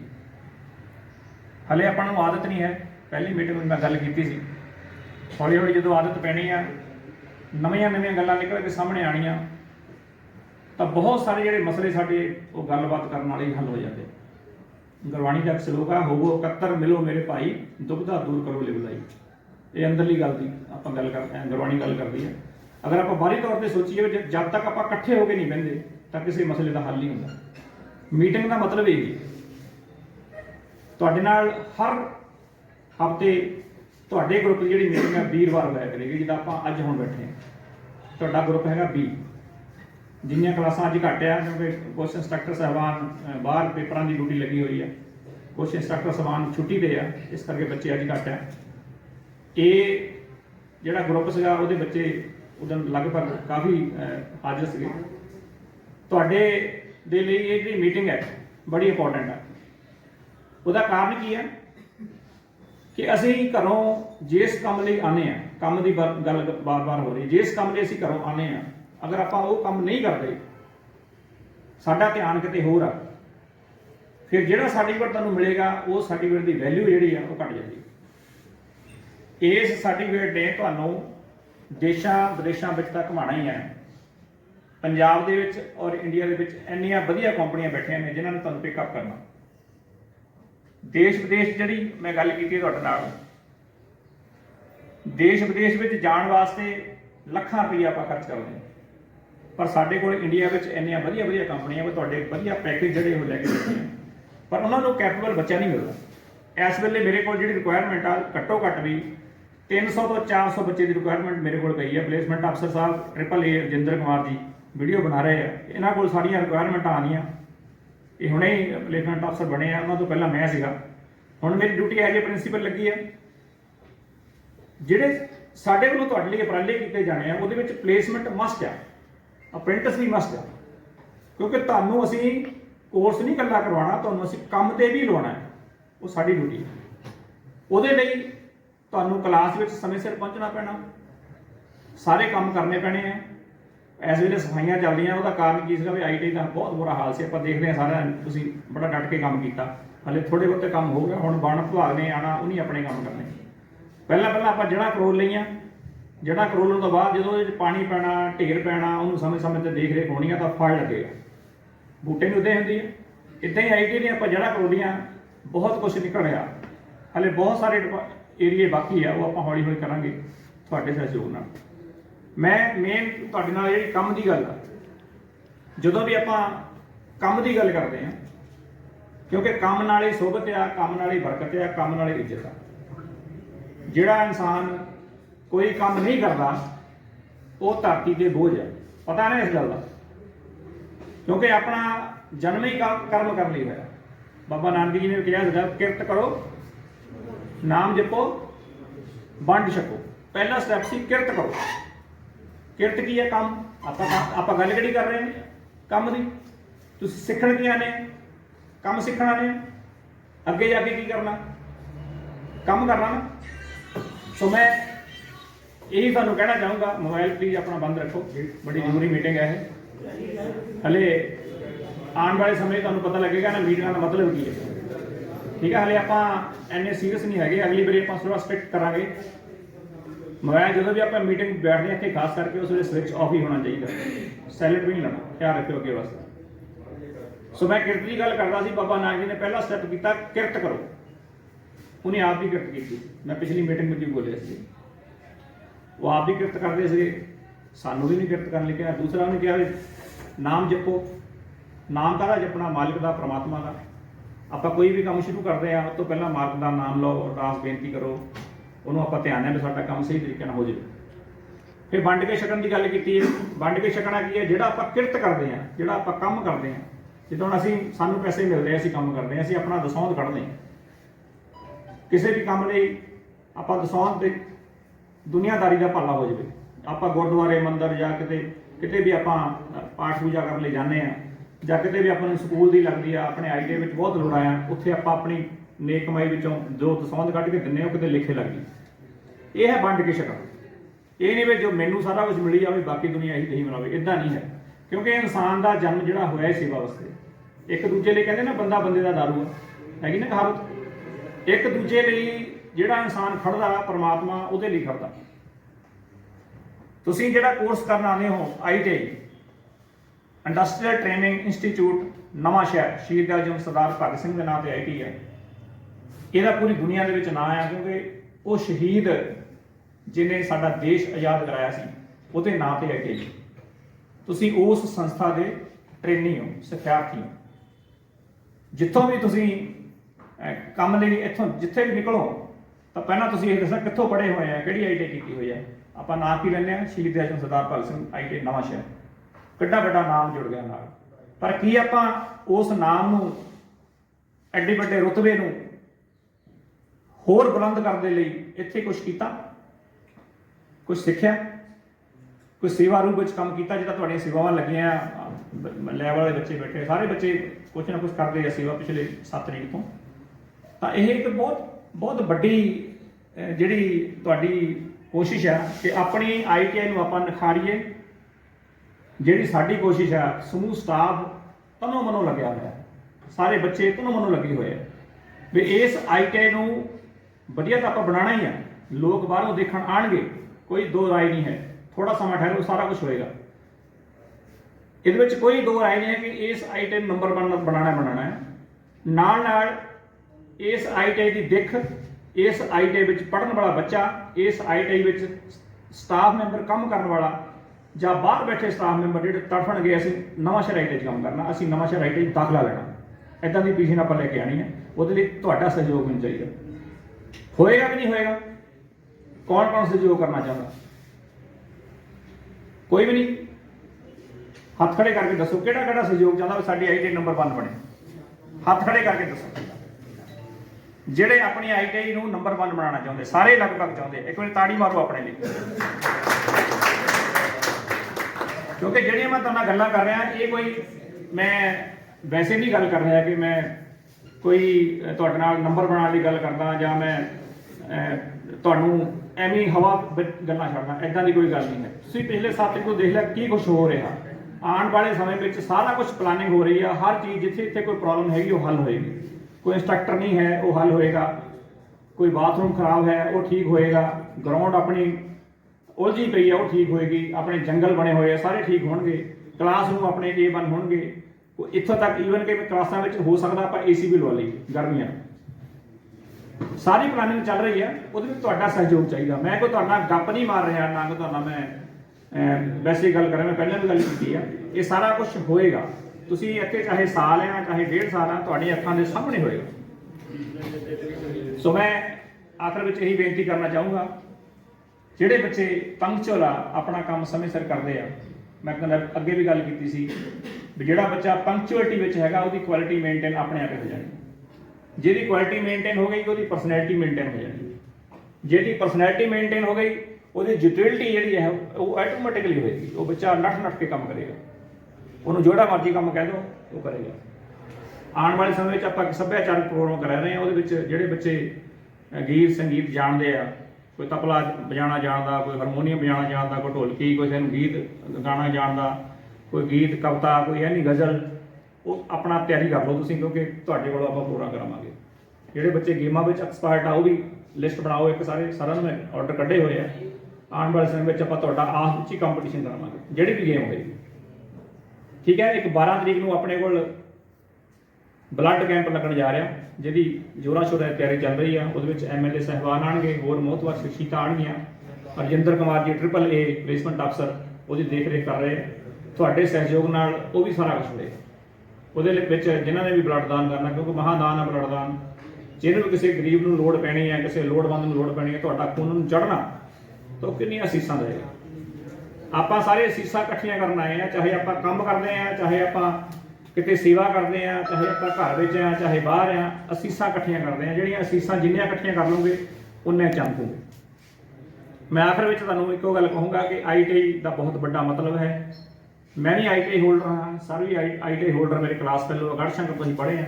ਹਲੇ ਆਪਾਂ ਨੂੰ ਆਦਤ ਨਹੀਂ ਹੈ। ਪਹਿਲੀ ਮੀਟਿੰਗ ਵਿੱਚ ਮੈਂ ਗੱਲ ਕੀਤੀ ਸੀ। ਹੌਲੀ ਹੌਲੀ ਜਦੋਂ ਆਦਤ ਪੈਣੀ ਆ, ਨਵੀਆਂ ਨਵੀਆਂ ਗੱਲਾਂ ਨਿਕਲ ਕੇ ਸਾਹਮਣੇ ਆਣੀਆਂ ਤਾਂ ਬਹੁਤ ਸਾਰੇ ਜਿਹੜੇ ਮਸਲੇ ਸਾਡੇ ਉਹ ਗੱਲਬਾਤ ਕਰਨ ਵਾਲੇ ਹੱਲ ਹੋ ਜਾਂਦੇ ਗੁਰਬਾਣੀ ਦਾ ਇੱਕ ਸ਼ਲੋਕ ਆ, ਹੋਵੋ ਇਕੱਤਰ ਮਿਲੋ ਮੇਰੇ ਭਾਈ ਦੁਬਦਾ ਦੂਰ ਕਰੋ ਲਿਵਲਾਈ ਇਹ ਅੰਦਰਲੀ ਗੱਲ ਦੀ ਆਪਾਂ ਗੱਲ ਕਰਦੇ ਹਾਂ ਗੁਰਬਾਣੀ ਗੱਲ ਕਰਦੀ ਹੈ ਅਗਰ ਆਪਾਂ ਬਾਹਰੀ ਤੌਰ ਤੇ ਸੋਚੀਏ ਵੀ ਜਦ ਤੱਕ ਆਪਾਂ ਇਕੱਠੇ ਹੋ ਕੇ ਨਹੀਂ ਬਹਿੰਦੇ, ਤਾਂ ਕਿਸੇ ਮਸਲੇ ਦਾ ਹੱਲ ਨਹੀਂ ਹੁੰਦਾ। ਮੀਟਿੰਗ ਦਾ ਮਤਲਬ ਇਹ ਹੈ। ਤੁਹਾਡੇ ਨਾਲ ਹਰ ਹਫ਼ਤੇ ਤੁਹਾਡੇ ਗਰੁੱਪ ਦੀ ਜਿਹੜੀ ਮੀਟਿੰਗ ਹੈ ਵੀਰਵਾਰ ਹੋਇਆ ਕਰੇਗੀ ਜਿੱਦਾਂ ਆਪਾਂ ਅੱਜ ਹੁਣ ਬੈਠੇ ਹਾਂ। ਤੁਹਾਡਾ ਗਰੁੱਪ ਹੈਗਾ ਬੀ ਜਿੰਨੀਆਂ ਕਲਾਸਾਂ ਅੱਜ ਘੱਟ ਆ, ਕਿਉਂਕਿ ਕੁਝ ਇੰਸਟ੍ਰਕਟਰ ਸਾਹਿਬਾਨ ਬਾਹਰ ਪੇਪਰਾਂ ਦੀ ਡਿਊਟੀ ਲੱਗੀ ਹੋਈ ਆ। ਕੁਝ ਇੰਸਟ੍ਰਕਟਰ ਸਾਹਿਬਾਨ ਛੁੱਟੀ ਤੇ ਆ, ਇਸ ਕਰਕੇ ਬੱਚੇ ਅੱਜ ਘੱਟ ਆ। ਇਹ ਜਿਹੜਾ ਗਰੁੱਪ ਸੀਗਾ, ਉਹਦੇ ਬੱਚੇ ਉਦੋਂ ਲਗਭਗ ਕਾਫੀ ਹਾਜ਼ਰ ਸੀਗੇ। ਤੁਹਾਡੇ ਦੇ ਲਈ ਇਹ ਜਿਹੜੀ ਮੀਟਿੰਗ ਹੈ, ਬੜੀ ਇੰਪੋਰਟੈਂਟ ਆ। ਉਹਦਾ ਕਾਰਨ ਕੀ ਹੈ ਕਿ ਅਸੀਂ ਘਰੋਂ ਜਿਸ ਕੰਮ ਲਈ ਆਨੇ ਆ ਕੰਮ ਦੀ ਬਰ- ਗੱਲ ਬਾਰ-ਬਾਰ ਹੋ ਰਹੀ ਜਿਸ ਕੰਮ ਲਈ ਅਸੀਂ ਘਰੋਂ ਆਨੇ ਆ ਅਗਰ ਆਪਾਂ ਉਹ ਕੰਮ ਨਹੀਂ ਕਰਦੇ, ਸਾਡਾ ਧਿਆਨ ਕਿਤੇ ਹੋਰ ਆ, ਫਿਰ ਜਿਹੜਾ ਸਰਟੀਫਿਕੇਟ ਤੁਹਾਨੂੰ ਮਿਲੇਗਾ, ਉਹ ਸਰਟੀਫਿਕੇਟ ਦੀ ਵੈਲਿਊ ਜਿਹੜੀ ਆ, ਉਹ ਘਟ ਜਾਂਦੀ ਇਸ ਸਰਟੀਫਿਕੇਟ ਨੇ ਤੁਹਾਨੂੰ ਦੇਸ਼ਾਂ, ਵਿਦੇਸ਼ਾਂ ਵਿੱਚ ਤਾਂ ਘੁਮਾਣਾ ਹੀ ਹੈ ਪੰਜਾਬ ਦੇ ਵਿੱਚ ਔਰ ਇੰਡੀਆ ਦੇ ਵਿੱਚ ਇੰਨੀਆਂ ਵਧੀਆ ਕੰਪਨੀਆਂ ਬੈਠੀਆਂ ਨੇ, ਜਿਨ੍ਹਾਂ ਨੇ ਤੁਹਾਨੂੰ ਪਿਕਅਪ ਕਰਨਾ। ਦੇਸ਼ ਵਿਦੇਸ਼ ਜਿਹੜੀ ਮੈਂ ਗੱਲ ਕੀਤੀ ਤੁਹਾਡੇ ਨਾਲ, ਦੇਸ਼ ਵਿਦੇਸ਼ ਵਿੱਚ ਜਾਣ ਵਾਸਤੇ ਲੱਖਾਂ ਰੁਪਈਆ ਆਪਾਂ ਖਰਚ ਕਰਦੇ ਹਾਂ। ਪਰ ਸਾਡੇ ਕੋਲ ਇੰਡੀਆ ਵਿੱਚ ਇੰਨੀਆਂ ਵਧੀਆ ਵਧੀਆ ਕੰਪਨੀਆਂ ਵੀ, ਤੁਹਾਡੇ ਵਧੀਆ ਪੈਕੇਜ ਜਿਹੜੇ ਉਹ ਲੈ ਕੇ ਦਿੰਦੀਆਂ ਪਰ ਉਹਨਾਂ ਨੂੰ ਕੈਪੇਬਲ ਬੱਚਾ ਨਹੀਂ ਮਿਲਦਾ। ਇਸ ਵੇਲੇ ਮੇਰੇ ਕੋਲ ਜਿਹੜੀ ਰਿਕੁਆਇਰਮੈਂਟ ਆ, ਘੱਟੋ ਘੱਟ ਵੀ 300 ਤੋਂ 400 ਬੱਚੇ ਦੀ ਰਿਕੁਆਇਰਮੈਂਟ ਮੇਰੇ ਕੋਲ ਪਈ ਹੈ ਪਲੇਸਮੈਂਟ ਅਫਸਰ ਸਾਹਿਬ triple A Rajinder Kumar ji video ਬਣਾ ਰਹੇ ਆ। ਇਹਨਾਂ ਕੋਲ ਸਾਰੀਆਂ ਰਿਕੁਆਇਰਮੈਂਟਾਂ ਆਉਂਦੀਆਂ ਇਹ ਹੁਣੇ ਹੀ ਅਫਸਰ ਬਣੇ ਆ, ਉਹਨਾਂ ਤੋਂ ਪਹਿਲਾਂ ਮੈਂ ਸੀਗਾ। ਹੁਣ ਮੇਰੀ ਡਿਊਟੀ ਐਜ ਏ ਪ੍ਰਿੰਸੀਪਲ ਲੱਗੀ ਹੈ ਜਿਹੜੇ ਸਾਡੇ ਵੱਲੋਂ ਤੁਹਾਡੇ ਲਈ ਉਪਰਾਲੇ ਕੀਤੇ ਜਾਣੇ ਆ, ਉਹਦੇ ਵਿੱਚ ਪਲੇਸਮੈਂਟ ਮਸਟ ਆ। ਅਪ੍ਰੈਂਟਿਸ ਵੀ ਮਸਟ ਆ। ਕਿਉਂਕਿ ਤੁਹਾਨੂੰ ਅਸੀਂ ਕੋਰਸ ਨਹੀਂ ਇਕੱਲਾ ਕਰਵਾਉਣਾ, ਤੁਹਾਨੂੰ ਅਸੀਂ ਕੰਮ ਤੇ ਵੀ ਲਾਉਣਾ ਹੈ। ਉਹ ਸਾਡੀ ਡਿਊਟੀ ਹੈ ਉਹਦੇ ਲਈ ਤੁਹਾਨੂੰ ਕਲਾਸ ਵਿੱਚ ਸਮੇਂ ਸਿਰ ਪਹੁੰਚਣਾ ਪੈਣਾ। ਸਾਰੇ ਕੰਮ ਕਰਨੇ ਪੈਣੇ ਆ। ਇਸ ਵੇਲੇ ਸਫਾਈਆਂ ਚੱਲਦੀਆਂ ਉਹਦਾ ਕਾਰਨ ਕੀ ਸੀਗਾ ਵੀ ਆਈਟੀ ਦਾ ਬਹੁਤ ਬੁਰਾ ਹਾਲ ਸੀ। ਆਪਾਂ ਦੇਖਦੇ ਹਾਂ ਸਾਰਿਆਂ ਨੇ ਤੁਸੀਂ ਬੜਾ ਡਟ ਕੇ ਕੰਮ ਕੀਤਾ। ਹਲੇ ਥੋੜੇ ਬਹੁਤੇ ਕੰਮ ਹੋ ਗਿਆ ਹੁਣ ਬਣ ਵਿਭਾਗ ਨੇ ਆਣਾ ਉਹਨੀ ਆਪਣੇ ਕੰਮ ਕਰਨੇ। ਪਹਿਲਾਂ ਪਹਿਲਾਂ ਆਪਾਂ ਜੜ੍ਹਾਂ ਕਰੋਲ ਲਈਆਂ। ਜੜ੍ਹਾਂ ਕਰੋਲਣ ਤੋਂ ਬਾਅਦ ਜਦੋਂ ਉਹਦੇ ਪਾਣੀ ਪੈਣਾ, ਢੇਰ ਪੈਣਾ, ਉਹਨੂੰ ਸਮੇਂ-ਸਮੇਂ ਤੇ ਦੇਖ ਰੇਖ ਹੋਣੀ ਆ, ਤਾਂ ਫਲ ਲੱਗੇਗਾ। ਬੂਟੇ ਨੂੰ ਉਦਾਂ ਹੀ ਹੁੰਦੀ ਹੈ ਇਦਾਂ ਹੀ ਆਈਟੀ ਨੇ ਆਪਾਂ ਜੜ੍ਹਾਂ ਕਰੋਲੀਆਂ ਬਹੁਤ ਕੁਝ ਨਿਕਲਿਆ। ਹਲੇ ਬਹੁਤ ਸਾਰੇ ਏਰੀਏ ਬਾਕੀ ਆ, ਉਹ ਆਪਾਂ ਹੌਲੀ ਹੌਲੀ ਕਰਾਂਗੇ, ਤੁਹਾਡੇ ਸਹਿਯੋਗ ਨਾਲ। ਮੈਂ ਮੇਨ ਤੁਹਾਡੇ ਨਾਲ ਜਿਹੜੀ ਕੰਮ ਦੀ ਗੱਲ ਆ ਜਦੋਂ ਵੀ ਆਪਾਂ ਕੰਮ ਦੀ ਗੱਲ ਕਰਦੇ ਆ ਕਿਉਂਕਿ ਕੰਮ ਨਾਲ ਹੀ ਸੋਭਤ ਆ, ਕੰਮ ਨਾਲ ਹੀ ਬਰਕਤ ਆ, ਕੰਮ ਨਾਲੇ ਇੱਜ਼ਤ ਆ। ਜਿਹੜਾ ਇਨਸਾਨ ਕੋਈ ਕੰਮ ਨਹੀਂ ਕਰਦਾ, ਉਹ ਧਰਤੀ ਤੇ ਬੋਝ ਹੈ ਪਤਾ ਨਾ ਇਸ ਗੱਲ ਦਾ। ਕਿਉਂਕਿ ਆਪਣਾ ਜਨਮ ਹੀ ਕਰਮ ਕਰਨ ਲਈ ਹੋਇਆ। ਬਾਬਾ ਨਾਨਕ ਜੀ ਨੇ ਕਿਹਾ ਸੀਗਾ, ਕਿਰਤ ਕਰੋ, ਨਾਮ ਜਪੋ, ਵੰਡ ਛਕੋ। ਪਹਿਲਾ ਸਟੈਪ ਸੀ ਕਿਰਤ ਕਰੋ। ਕਿਰਤ ਕੀ ਹੈ ਕੰਮ? ਆਪਾਂ ਆਪਾਂ ਗੱਲ ਕਿਹੜੀ ਕਰ ਰਹੇ ਨੇ? ਕੰਮ ਦੀ। ਤੁਸੀਂ ਸਿੱਖਣ ਕੀ ਆਨੇ ਕੰਮ ਸਿੱਖਣਾ ਨੇ? ਅੱਗੇ ਜਾ ਕੇ ਕੀ ਕਰਨਾ? ਕੰਮ ਕਰਨਾ ਨਾ। ਸੋ ਮੈਂ ਇਹੀ ਤੁਹਾਨੂੰ ਕਹਿਣਾ ਚਾਹੂੰਗਾ, ਮੋਬਾਈਲ ਪਲੀਜ਼ ਆਪਣਾ ਬੰਦ ਰੱਖੋ। ਬੜੀ ਜ਼ਰੂਰੀ ਮੀਟਿੰਗ ਹੈ ਇਹ। ਹਲੇ ਆਉਣ ਵਾਲੇ ਸਮੇਂ ਤੁਹਾਨੂੰ ਪਤਾ ਲੱਗੇਗਾ ਨਾ ਮੀਟਿੰਗ ਦਾ ਮਤਲਬ ਕੀ ਹੈ। ਠੀਕ ਹੈ, ਹਲੇ ਆਪਾਂ ਐਨੇ ਸੀਰੀਅਸ ਨਹੀਂ ਹੈਗੇ। ਅਗਲੀ ਵਾਰੀ ਆਪਾਂ ਥੋੜਾ ਸਟ੍ਰਿਕਟ ਕਰਾਂਗੇ। ਮੋਬਾਈਲ ਜਦੋਂ ਵੀ ਆਪਾਂ ਮੀਟਿੰਗ ਬੈਠਦੇ ਹਾਂ ਕਿ ਖਾਸ ਕਰਕੇ ਉਸ ਵੇਲੇ ਸਵਿਚ ਆਫ ਹੀ ਹੋਣਾ ਚਾਹੀਦਾ। ਸਾਇਲੈਂਟ ਵੀ ਨਹੀਂ ਲੈਣਾ ਖਿਆਲ ਰੱਖਿਓ ਅੱਗੇ ਵਾਸਤੇ। ਸੋ ਮੈਂ ਕਿਰਤ ਦੀ ਗੱਲ ਕਰਦਾ ਸੀ, ਬਾਬਾ ਨਾਨਕ ਜੀ ਨੇ ਪਹਿਲਾ ਸਟੈਪ ਕੀਤਾ, ਕਿਰਤ ਕਰੋ। ਉਹਨੇ ਆਪ ਵੀ ਕਿਰਤ ਕੀਤੀ। ਮੈਂ ਪਿਛਲੀ ਮੀਟਿੰਗ ਵਿੱਚ ਵੀ ਬੋਲਿਆ ਸੀ। ਉਹ ਆਪ ਵੀ ਕਿਰਤ ਕਰਦੇ ਸੀਗੇ। ਸਾਨੂੰ ਵੀ ਨਹੀਂ ਕਿਰਤ ਕਰਨ ਲਈ ਕਿਹਾ। ਦੂਸਰਾ ਉਹਨੇ ਕਿਹਾ ਵੀ ਨਾਮ ਜਪੋ। ਨਾਮ ਕਾਹਦਾ ਜਪਣਾ? ਮਾਲਕ ਦਾ, ਪ੍ਰਮਾਤਮਾ ਦਾ। ਆਪਾਂ ਕੋਈ ਵੀ ਕੰਮ ਸ਼ੁਰੂ ਕਰਦੇ ਆ ਉਸ ਤੋਂ ਪਹਿਲਾਂ ਮਾਲਕ ਦਾ ਨਾਮ ਲਓ, ਅਰਦਾਸ, ਬੇਨਤੀ ਕਰੋ। ਉਹਨੂੰ ਆਪਾਂ ਧਿਆਨ ਨਾਲ ਸਾਡਾ ਕੰਮ ਸਹੀ ਤਰੀਕੇ ਨਾਲ ਹੋ ਜਾਵੇ। ਫਿਰ ਵੰਡ ਕੇ ਛਕਣ ਦੀ ਗੱਲ ਕੀਤੀ ਹੈ। ਵੰਡ ਕੇ ਛਕਣਾ ਕੀ ਹੈ? ਜਿਹੜਾ ਆਪਾਂ ਕਿਰਤ ਕਰਦੇ ਆ ਜਿਹੜਾ ਆਪਾਂ ਕੰਮ ਕਰਦੇ ਆ ਜਿੱਦਾਂ ਹੁਣ ਅਸੀਂ ਸਾਨੂੰ ਪੈਸੇ ਮਿਲਦੇ ਆ, ਅਸੀਂ ਕੰਮ ਕਰਦੇ ਆ ਅਸੀਂ ਆਪਣਾ ਦਸੌਂਦ ਕੱਢਦੇ ਆ ਕਿਸੇ ਵੀ ਕੰਮ ਲਈ ਆਪਾਂ ਦਸੌਂਦ ਤੇ ਦੁਨੀਆਦਾਰੀ ਦਾ ਭਲਾ ਹੋ ਜਾਵੇ। ਆਪਾਂ ਗੁਰਦੁਆਰੇ, ਮੰਦਰ ਜਾਂ ਕਿਤੇ ਕਿਤੇ ਵੀ ਆਪਾਂ ਪਾਠ ਪੂਜਾ ਕਰਨ ਲਈ ਜਾਂਦੇ ਆ ਜਾਂ ਕਿਤੇ ਵੀ ਆਪਾਂ ਨੂੰ ਸਕੂਲ ਦੀ ਲੱਗਦੀ ਆ, ਆਪਣੇ ਆਈਡੀਆ ਵਿੱਚ ਬਹੁਤ ਲੋੜ ਆ, ਉੱਥੇ ਆਪਾਂ ਆਪਣੀ ਨੇਕ ਕਮਾਈ ਵਿੱਚੋਂ ਜੋ ਦਸੌਂਦ ਕੱਢ ਕੇ ਦਿੰਨੇ ਹੋ ਕਿਤੇ ਲਿਖੇ ਲੱਗ ਲੱਗਦੀ ਇਹ ਹੈ ਵੰਡ ਕੇ ਛਕਣਾ ਇਹ ਨਹੀਂ ਵੀ ਜੋ ਮੈਨੂੰ ਸਾਰਾ ਕੁਝ ਮਿਲੀ ਜਾਵੇ, ਬਾਕੀ ਦੁਨੀਆ ਇਹੀ ਨਹੀਂ ਮਨਾਵੇ ਇਦਾਂ ਨਹੀਂ ਹੈ। ਕਿਉਂਕਿ ਇਨਸਾਨ ਦਾ ਜਨਮ ਜਿਹੜਾ ਹੋਇਆ ਹੈ ਸੇਵਾ ਵਾਸਤੇ। ਇੱਕ ਦੂਜੇ ਲਈ ਕਹਿੰਦੇ ਨਾ, ਬੰਦਾ ਬੰਦੇ ਦਾ ਦਾਰੂ ਹੈ ਹੈਗੀ ਨਾ ਕਹਾਵਤ? ਇੱਕ ਦੂਜੇ ਲਈ ਜਿਹੜਾ ਇਨਸਾਨ ਖੜਦਾ, ਪਰਮਾਤਮਾ ਉਹਦੇ ਲਈ ਖੜਦਾ। ਤੁਸੀਂ ਜਿਹੜਾ ਕੋਰਸ ਕਰਨ ਆਉਂਦੇ ਹੋ ਆਈਟੀਆਈ ਇੰਡਸਟਰੀਅਲ ਟ੍ਰੇਨਿੰਗ ਇੰਸਟੀਚਿਊਟ, ਨਵਾਂ ਸ਼ਹਿਰ, ਸ਼ਹੀਦ ਆਜਮ ਸਰਦਾਰ ਭਗਤ ਸਿੰਘ ਦੇ ਨਾਂ ਤੇ ਆਈਟੀ ਹੈ ਇਹਦਾ ਪੂਰੀ ਦੁਨੀਆ ਦੇ ਵਿੱਚ ਨਾਂ ਆ ਕਿਉਂਕਿ ਉਹ ਸ਼ਹੀਦ ਜਿਨੇ ਸਾਡਾ ਦੇਸ਼ ਆਜ਼ਾਦ ਕਰਾਇਆ ਸੀ, ਉਹਦੇ ਨਾਂ ਤੇ ਹੈ ਕਿ ਤੁਸੀਂ ਉਸ ਸੰਸਥਾ ਦੇ ਟ੍ਰੇਨੀ ਹੋ, ਸਿਖਿਆਰਥੀ ਹੋ। ਜਿੱਥੋਂ ਵੀ ਤੁਸੀਂ ਕੰਮ ਲਈ ਇੱਥੋਂ ਜਿੱਥੇ ਵੀ ਨਿਕਲੋ, ਤਾਂ ਪਹਿਲਾਂ ਤੁਸੀਂ ਇਹ ਦੱਸਣਾ ਕਿੱਥੋਂ ਪੜ੍ਹੇ ਹੋਏ ਆ, ਕਿਹੜੀ ਆਈਟੀ ਕੀਤੀ ਹੋਈ ਹੈ ਆਪਾਂ ਨਾਂ ਕੀ ਲੈਂਦੇ ਆ? ਸ਼ਹੀਦ ਆਜਮ ਸਰਦਾਰ ਭਗਤ ਸਿੰਘ ਆਈਟੀ ਨਵਾਂ ਸ਼ਹਿਰ। ਕਿੱਡਾ ਵੱਡਾ ਨਾਮ ਜੁੜ ਗਿਆ ਨਾਲ। ਪਰ ਕੀ ਆਪਾਂ ਉਸ ਨਾਮ ਨੂੰ, ਐਡੇ ਵੱਡੇ ਰੁਤਬੇ ਨੂੰ ਹੋਰ ਬੁਲੰਦ ਕਰਨ ਦੇ ਲਈ ਇੱਥੇ ਕੁਝ ਕੀਤਾ? ਕੁਝ ਸਿੱਖਿਆ? ਕੋਈ ਸੇਵਾ ਰੂਪ ਵਿੱਚ ਕੰਮ ਕੀਤਾ ਜਿਹੜਾ ਤੁਹਾਡੀਆਂ ਸੇਵਾਵਾਂ ਲੱਗੀਆਂ? ਲੈਵਲ ਵਾਲੇ ਬੱਚੇ ਬੈਠੇ ਸਾਰੇ ਬੱਚੇ ਕੁਝ ਨਾ ਕੁਝ ਕਰਦੇ ਆ ਸੇਵਾ ਪਿਛਲੇ 7 ਤਰੀਕ ਤੋਂ। ਤਾਂ ਇਹ ਇੱਕ ਬਹੁਤ ਬਹੁਤ ਵੱਡੀ ਜਿਹੜੀ ਤੁਹਾਡੀ ਕੋਸ਼ਿਸ਼ ਹੈ ਕਿ ਆਪਣੀ ਆਈਟੀਆਈ ਨੂੰ ਆਪਾਂ ਨਿਖਾਰੀਏ, ਜਿਹੜੀ ਸਾਡੀ ਕੋਸ਼ਿਸ਼ ਹੈ ਸਮੂਹ ਸਟਾਫ ਤਨੋਂ ਮਨੋਂ ਲੱਗਿਆ ਹੋਇਆ। ਸਾਰੇ ਬੱਚੇ ਤਨੋਂ ਮਨੋਂ ਲੱਗੇ ਹੋਏ ਆ। ਵੀ ਇਸ ਆਈਟੀਆਈ ਨੂੰ ਵਧੀਆ ਤਾਂ ਆਪਾਂ ਬਣਾਉਣਾ ਹੀ ਆ। ਲੋਕ ਬਾਹਰੋਂ ਦੇਖਣ ਆਣਗੇ ਕੋਈ ਦੋ ਰਾਏ ਨਹੀਂ ਹੈ। ਥੋੜਾ ਸਮਾਂ ਠਹਿਰੋ, ਸਾਰਾ ਕੁਝ ਹੋਏਗਾ। ਇਹਦੇ ਵਿੱਚ ਕੋਈ ਦੋ ਰਾਏ ਨਹੀਂ ਹੈ ਕਿ ਇਸ ਆਈਟੀਆਈ ਨੂੰ ਨੰਬਰ ਵਨ ਬਣਾਉਣਾ ਬਣਾਉਣਾ ਹੈ। ਨਾਲ ਨਾਲ ਇਸ ਆਈਟੀਆਈ ਦੀ ਦਿੱਖ, ਇਸ ਆਈਟੀਆਈ ਵਿੱਚ ਪੜਨ ਵਾਲਾ ਬੱਚਾ, ਇਸ ਆਈਟੀਆਈ ਵਿੱਚ ਸਟਾਫ ਮੈਂਬਰ ਕੰਮ ਕਰਨ ਵਾਲਾ ਜਾਂ ਬਾਹਰ ਬੈਠੇ ਸਟਾਫ ਮੈਂਬਰ ਜਿਹੜੇ ਤੜਫਣਗੇ ਅਸੀਂ ਨਵਾਂ ਸ਼ਹਿਰ ਆਈਟੀਆਈ 'ਚ ਕੰਮ ਕਰਨਾ, ਅਸੀਂ ਨਵਾਂ ਸ਼ਹਿਰ ਆਈਟੀਆਈ 'ਚ ਦਾਖਲਾ ਲੈਣਾ। ਇਦਾਂ ਦੀ ਪੀਛੇ ਆਪਾਂ ਲੈ ਕੇ ਆਣੀ ਹੈ। ਉਹਦੇ ਲਈ ਤੁਹਾਡਾ ਸਹਿਯੋਗ ਹੋਣਾ ਚਾਹੀਦਾ। ਹੋਏਗਾ ਕਿ ਨਹੀਂ ਹੋਏਗਾ? ਕੌਣ ਕੌਣ ਸਹਿਯੋਗ ਕਰਨਾ ਚਾਹੁੰਦਾ? ਕੋਈ ਵੀ ਨਹੀਂ। ਹੱਥ ਖੜੇ ਕਰਕੇ ਦੱਸੋ, ਕਿਹੜਾ ਕਿਹੜਾ ਸਹਿਯੋਗ ਚਾਹੁੰਦਾ ਵੀ ਸਾਡੀ ਆਈਟੀ ਨੰਬਰ 1 ਬਣੇ? ਹੱਥ ਖੜੇ ਕਰਕੇ ਦੱਸੋ। ਜਿਹੜੇ ਆਪਣੀ ਆਈਟੀ ਨੂੰ ਨੰਬਰ 1 ਬਣਾਉਣਾ ਚਾਹੁੰਦੇ, ਸਾਰੇ ਲਗਭਗ ਚਾਹੁੰਦੇ, ਇੱਕ ਵਾਰੀ ਤਾੜੀ ਮਾਰੋ ਆਪਣੇ ਲਈ। ਕਿਉਂਕਿ ਜਿਹੜੀਆਂ ਮੈਂ ਤੁਹਾਡੇ ਨਾਲ ਗੱਲਾਂ ਕਰ ਰਿਹਾ, ਇਹ ਕੋਈ ਮੈਂ ਵੈਸੇ ਨਹੀਂ ਗੱਲ ਕਰ ਰਿਹਾ ਕਿ ਮੈਂ ਕੋਈ ਤੁਹਾਡੇ ਨਾਲ ਨੰਬਰ ਬਣਾਉਣ ਦੀ ਗੱਲ ਕਰਦਾ ਜਾਂ ਮੈਂ ਤੁਹਾਨੂੰ ਐਵੇਂ ਹਵਾ ਗੱਲਾਂ ਛੱਡਦਾ ਐਦਾਂ ਦੀ ਕੋਈ ਗੱਲ ਨਹੀਂ ਹੈ। ਤੁਸੀਂ ਪਿਛਲੇ ਸਾਥੀ ਨੂੰ ਦੇਖ ਲਿਆ ਕੀ ਕੁਝ ਹੋ ਰਿਹਾ। ਆਉਣ ਵਾਲੇ ਸਮੇਂ ਵਿੱਚ ਸਾਰਾ ਕੁਝ ਪਲਾਨਿੰਗ ਹੋ ਰਹੀ ਆ। ਹਰ ਚੀਜ਼ ਜਿੱਥੇ ਜਿੱਥੇ ਕੋਈ ਪ੍ਰੋਬਲਮ ਹੈਗੀ, ਉਹ ਹੱਲ ਹੋਏਗੀ। ਕੋਈ ਇੰਸਟ੍ਰਕਟਰ ਨਹੀਂ ਹੈ, ਉਹ ਹੱਲ ਹੋਏਗਾ। ਕੋਈ ਬਾਥਰੂਮ ਖਰਾਬ ਹੈ, ਉਹ ਠੀਕ ਹੋਏਗਾ। ਗਰਾਊਂਡ ਆਪਣੀ ਉਲਝੀ ਪਈ ਆ, ਉਹ ਠੀਕ ਹੋਏਗੀ। ਆਪਣੇ ਜੰਗਲ ਬਣੇ ਹੋਏ ਆ, ਸਾਰੇ ਠੀਕ ਹੋਣਗੇ। ਕਲਾਸਰੂਮ ਆਪਣੇ A1 ਹੋਣਗੇ। ਉਹ ਇੱਥੋਂ ਤੱਕ ਈਵਨ ਕਿ ਕਲਾਸਾਂ ਵਿੱਚ ਹੋ ਸਕਦਾ ਆਪਾਂ ਏਸੀ ਵੀ ਲਵਾ ਲਈਏ ਗਰਮੀਆਂ ਸਾਰੀ ਪਲਾਨਿੰਗ ਚੱਲ ਰਹੀ ਹੈ, ਉਹਦੇ ਵਿੱਚ ਤੁਹਾਡਾ ਸਹਿਯੋਗ ਚਾਹੀਦਾ। ਮੈਂ ਕੋਈ ਤੁਹਾਡਾ ਗੱਪ ਨਹੀਂ ਮਾਰ ਰਿਹਾ, ਨਾ ਕਿ ਤੁਹਾਡਾ ਮੈਂ ਵੈਸੇ ਗੱਲ ਕਰਾਂ ਮੈਂ ਪਹਿਲਾਂ ਵੀ ਗੱਲ ਕੀਤੀ ਆ। ਇਹ ਸਾਰਾ ਕੁਝ ਹੋਏਗਾ। ਤੁਸੀਂ ਇੱਥੇ ਚਾਹੇ ਸਾਲ ਆ ਚਾਹੇ ਡੇਢ ਸਾਲ ਆ ਤੁਹਾਡੀਆਂ ਅੱਖਾਂ ਦੇ ਸਾਹਮਣੇ ਹੋਏਗਾ। ਸੋ ਮੈਂ ਆਖਰ ਵਿੱਚ ਇਹੀ ਬੇਨਤੀ ਕਰਨਾ ਚਾਹੂੰਗਾ, ਜਿਹੜੇ ਬੱਚੇ ਪੰਕਚੁਅਲ ਆ, ਆਪਣਾ ਕੰਮ ਸਮੇਂ ਸਿਰ ਕਰਦੇ ਆ, ਮੈਂ ਕਹਿੰਦਾ ਅੱਗੇ ਵੀ ਗੱਲ ਕੀਤੀ ਸੀ ਵੀ ਜਿਹੜਾ ਬੱਚਾ ਪੰਕਚੁਅਲਿਟੀ ਵਿੱਚ ਹੈਗਾ, ਉਹਦੀ ਕੁਆਲਿਟੀ ਮੇਨਟੇਨ ਆਪਣੇ ਆਪੇ ਹੋ ਜਾਣੀ। ਜਿਹਦੀ ਕੁਆਲਿਟੀ ਮੇਨਟੇਨ ਹੋ ਗਈ, ਉਹਦੀ ਪਰਸਨੈਲਿਟੀ ਮੇਨਟੇਨ ਹੋ ਜਾਣੀ। ਜਿਹਦੀ ਪਰਸਨੈਲਿਟੀ ਮੇਨਟੇਨ ਹੋ ਗਈ, ਉਹਦੀ ਯੂਟਿਲਿਟੀ ਜਿਹੜੀ ਹੈ, ਉਹ ਆਟੋਮੈਟਿਕਲੀ ਹੋਏਗੀ। ਉਹ ਬੱਚਾ ਨੱਠ ਨੱਠ ਕੇ ਕੰਮ ਕਰੇਗਾ। ਉਹਨੂੰ ਜਿਹੜਾ ਮਰਜ਼ੀ ਕੰਮ ਕਹਿ ਦਿਓ, ਉਹ ਕਰੇਗਾ। ਆਉਣ ਵਾਲੇ ਸਮੇਂ ਵਿੱਚ ਆਪਾਂ ਇੱਕ ਸੱਭਿਆਚਾਰਕ ਪ੍ਰੋਗਰਾਮ ਕਰਾ ਰਹੇ ਹਾਂ, ਉਹਦੇ ਵਿੱਚ ਜਿਹੜੇ ਬੱਚੇ ਗੀਤ ਸੰਗੀਤ ਜਾਣਦੇ ਆ, ਕੋਈ ਤਬਲਾ ਵਜਾਉਣਾ ਜਾਣਦਾ, ਕੋਈ ਹਾਰਮੋਨੀਅਮ ਵਜਾਉਣਾ ਜਾਣਦਾ, ਕੋਈ ਢੋਲਕੀ, ਕੋਈ ਨੂੰ ਗੀਤ, ਗਾਣਾ ਜਾਣਦਾ ਕੋਈ ਗੀਤ, ਕਵਿਤਾ, ਕੋਈ ਐਨੀ ਗਜ਼ਲ, ਉਹ ਆਪਣਾ ਤਿਆਰੀ ਕਰ ਲਓ ਤੁਸੀਂ ਕਿਉਂਕਿ ਤੁਹਾਡੇ ਕੋਲ ਆਪਾਂ ਪ੍ਰੋਗਰਾਮ ਕਰਾਵਾਂਗੇ। ਜਿਹੜੇ ਬੱਚੇ ਗੇਮਾਂ ਵਿੱਚ ਐਕਸਪਰਟ ਆ, ਉਹ ਵੀ ਲਿਸਟ ਬਣਾਓ ਇੱਕ ਸਾਰੇ, ਸਾਰਿਆਂ ਨੂੰ ਮੈਂ ਆਰਡਰ ਕੱਢੇ ਹੋਏ ਆ। ਆਉਣ ਵਾਲੇ ਸਮੇਂ ਵਿੱਚ ਆਪਾਂ ਤੁਹਾਡਾ ਆਸ ਵਿੱਚ ਹੀ ਕੰਪੀਟੀਸ਼ਨ ਕਰਾਵਾਂਗੇ, ਜਿਹੜੀ ਵੀ ਗੇਮ ਹੋਏਗੀ। ਠੀਕ ਹੈ, ਇੱਕ 12 ਤਰੀਕ ਨੂੰ ਆਪਣੇ ਕੋਲ ਬਲੱਡ ਕੈਂਪ ਲੱਗਣ ਜਾ ਰਿਹਾ, ਜਿਹਦੀ ਜੋਰਾਂ ਸ਼ੋਰਾਂ ਦੀ ਤਿਆਰੀ ਚੱਲ ਰਹੀ ਆ। ਉਹਦੇ ਵਿੱਚ ਐਮਐਲਏ ਸਹਿਬਾਨ ਆਣਗੇ ਹੋਰ ਮੋਹਤਵਾਰ ਸ਼ਖਸੀਅਤਾਂ ਆਣਗੀਆਂ ਰਜਿੰਦਰ ਕੁਮਾਰ ਜੀ ਟ੍ਰਿਪਲ ਏ ਪਲੇਸਮੈਂਟ ਅਫਸਰ ਉਹਦੀ ਦੇਖ ਰੇਖ ਕਰ ਰਹੇ ਆ। ਤੁਹਾਡੇ ਸਹਿਯੋਗ ਨਾਲ ਉਹ ਵੀ ਸਾਰਾ ਕੁਝ ਹੋਏਗਾ। ਉਹਦੇ ਲਈ ਵਿੱਚ ਜਿਨ੍ਹਾਂ ਨੇ ਵੀ ਬਲੱਡ ਦਾਨ ਕਰਨਾ, ਕਿਉਂਕਿ ਮਹਾਦਾਨ ਹੈ ਬਲੱਡ ਦਾਨ। ਜਿਹਨੂੰ ਵੀ ਕਿਸੇ ਗਰੀਬ ਨੂੰ ਲੋੜ ਪੈਣੀ ਹੈ ਕਿਸੇ ਲੋੜਵੰਦ ਨੂੰ ਲੋੜ ਪੈਣੀ ਹੈ ਤੁਹਾਡਾ ਖੂਨ ਨੂੰ ਚੜਨਾ ਤਾਂ ਉਹ ਕਿੰਨੀਆਂ ਅਸੀਸਾਂ ਦੇਗਾ ਆਪਾਂ ਸਾਰੇ ਅਸੀਸਾਂ ਇਕੱਠੀਆਂ ਕਰਨ ਆਏ ਆ, ਚਾਹੇ ਆਪਾਂ ਕੰਮ ਕਰਦੇ ਆ, ਚਾਹੇ ਆਪਾਂ ਕਿਤੇ ਸੇਵਾ ਕਰਦੇ ਆ, ਚਾਹੇ ਆਪਾਂ ਘਰ ਵਿੱਚ ਆ, ਚਾਹੇ ਬਾਹਰ ਆ, ਅਸੀਸਾਂ ਇਕੱਠੀਆਂ ਕਰਦੇ ਆ। ਜਿਹੜੀਆਂ ਅਸੀਸਾਂ ਜਿੰਨੀਆਂ ਇਕੱਠੀਆਂ ਕਰ ਲਓਗੇ ਉਨੇ ਚਮਕੋਗੇ ਮੈਂ ਆਖਰ ਵਿੱਚ ਤੁਹਾਨੂੰ ਇੱਕੋ ਗੱਲ ਕਹੂੰਗਾ ਕਿ ਆਈਟੀਆਈ ਦਾ ਬਹੁਤ ਵੱਡਾ ਮਤਲਬ ਹੈ। ਮੈਂ ਵੀ ਆਈਟੀਆਈ ਹੋਲਡਰ ਹਾਂ ਸਰ ਵੀ ਆਈਟੀਆਈ ਹੋਲਡਰ ਮੇਰੇ ਕਲਾਸ ਫੈਲੋ ਅਗੜ ਸ਼ੰਕਰ ਤੋਂ ਹੀ ਪੜ੍ਹੇ ਆ।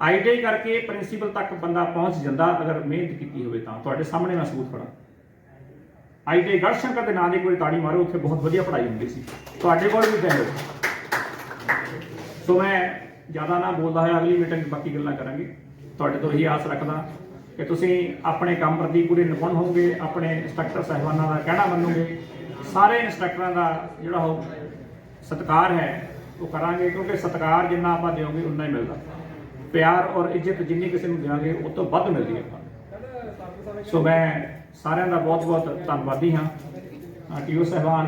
ਆਈਟੀਆਈ ਕਰਕੇ ਪ੍ਰਿੰਸੀਪਲ ਤੱਕ ਬੰਦਾ ਪਹੁੰਚ ਜਾਂਦਾ, ਅਗਰ ਮਿਹਨਤ ਕੀਤੀ ਹੋਵੇ ਤਾਂ। ਤੁਹਾਡੇ ਸਾਹਮਣੇ ਮੈਂ ਸਬੂਤ ਖੜਾ ਆਈਟੀਆਈ ਗੜ ਸ਼ੰਕਰ ਦੇ ਨਾਂ ਦੀ ਕੋਈ ਤਾੜੀ ਮਾਰੋ, ਉੱਥੇ ਬਹੁਤ ਵਧੀਆ ਪੜ੍ਹਾਈ ਹੁੰਦੀ ਸੀ। ਤੁਹਾਡੇ ਕੋਲ ਵੀ ਚਾਹੇ ਸੋ ਮੈਂ ਜ਼ਿਆਦਾ ਨਾ ਬੋਲਦਾ ਹੋਇਆ, ਅਗਲੀ ਮੀਟਿੰਗ 'ਚ ਬਾਕੀ ਗੱਲਾਂ ਕਰਾਂਗੇ। ਤੁਹਾਡੇ ਤੋਂ ਇਹੀ ਆਸ ਰੱਖਦਾ ਕਿ ਤੁਸੀਂ ਆਪਣੇ ਕੰਮ ਪ੍ਰਤੀ ਪੂਰੇ ਨਿਪੁੰਨ ਹੋਵੋਗੇ, ਆਪਣੇ ਇੰਸਟ੍ਰਕਟਰ ਸਾਹਿਬਾਨਾਂ ਦਾ ਕਹਿਣਾ ਮੰਨੋਗੇ, ਸਾਰੇ ਇੰਸਟ੍ਰਕਟਰਾਂ ਦਾ ਜਿਹੜਾ ਉਹ ਸਤਿਕਾਰ ਹੈ, ਉਹ ਕਰਾਂਗੇ, ਕਿਉਂਕਿ ਸਤਿਕਾਰ ਜਿੰਨਾ ਆਪਾਂ ਦਿਓਗੇ, ਉਨਾ ਹੀ ਮਿਲਦਾ। ਪਿਆਰ ਔਰ ਇੱਜ਼ਤ ਜਿੰਨੀ ਕਿਸੇ ਨੂੰ ਦਿਆਂਗੇ, ਉਹ ਤੋਂ ਵੱਧ ਮਿਲਦੀ ਹੈ ਆਪਾਂ ਨੂੰ। ਸੋ ਮੈਂ ਸਾਰਿਆਂ ਦਾ ਬਹੁਤ ਬਹੁਤ ਧੰਨਵਾਦੀ ਹਾਂ। ਟੀਓ ਸਾਹਿਬਾਨ,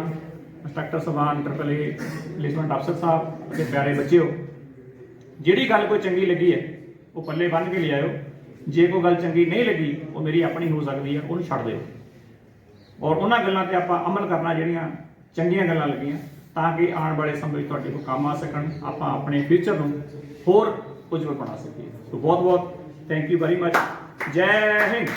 ਇੰਸਟ੍ਰਕਟਰ ਸਾਹਿਬਾਨ, ਟ੍ਰਿਪਲ ਏ ਪਲੇਸਮੈਂਟ ਅਫਸਰ ਸਾਹਿਬ ਅਤੇ ਪਿਆਰੇ ਬੱਚਿਓ, ਜਿਹੜੀ ਗੱਲ ਕੋਈ ਚੰਗੀ ਲੱਗੀ ਹੈ, ਉਹ ਪੱਲੇ ਬੰਨ੍ਹ ਕੇ ਲਿਆਇਓ। ਜੇ ਕੋਈ ਗੱਲ ਚੰਗੀ ਨਹੀਂ ਲੱਗੀ, ਉਹ ਮੇਰੀ ਆਪਣੀ ਹੋ ਸਕਦੀ ਹੈ, ਉਹਨੂੰ ਛੱਡ ਦਿਓ। ਔਰ ਉਹਨਾਂ ਗੱਲਾਂ ਤੇ ਆਪਾਂ ਅਮਲ ਕਰਨਾ ਜਿਹੜੀਆਂ ਚੰਗੀਆਂ ਗੱਲਾਂ ਲੱਗੀਆਂ ਤਾਂ ਕਿ ਆਉਣ ਵਾਲੇ ਸਮੇਂ ਵਿੱਚ ਤੁਹਾਡੇ ਕੋਲ ਕੰਮ ਆ ਸਕਣ, ਆਪਾਂ ਆਪਣੇ ਫਿਊਚਰ ਨੂੰ ਹੋਰ ਉਜਵਲ ਬਣਾ ਸਕੀਏ। ਸੋ ਬਹੁਤ ਬਹੁਤ ਥੈਂਕ ਯੂ ਵੈਰੀ ਮਚ ਜੈ ਹਿੰਦ!